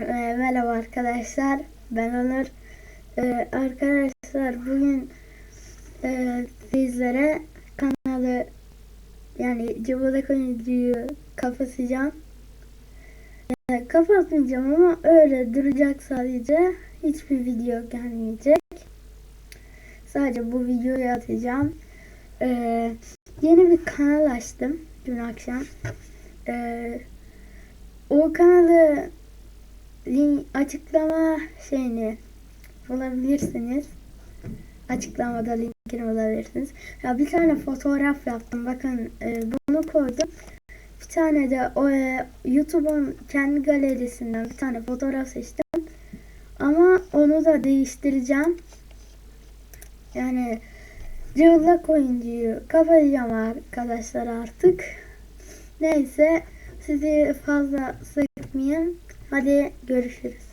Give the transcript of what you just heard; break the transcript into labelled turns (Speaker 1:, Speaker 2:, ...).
Speaker 1: Ee, merhaba arkadaşlar. Ben Onur. Ee, arkadaşlar bugün e, sizlere kanalı yani Cıvıdak oyuncuyu kapatacağım. Ee, kapatmayacağım ama öyle duracak sadece. Hiçbir video gelmeyecek. Sadece bu videoyu atacağım. Yeni bir kanal açtım dün akşam. O kanalı link açıklama şeyini bulabilirsiniz. Açıklamada linkini bulabilirsiniz. Ya bir tane fotoğraf yaptım. Bakın e, bunu koydum. Bir tane de o e, YouTube'un kendi galerisinden bir tane fotoğraf seçtim. Ama onu da değiştireceğim. Yani cıvıllak oyuncuyu kapatacağım arkadaşlar artık. Neyse sizi fazla sıkmayayım. Hadi görüşürüz.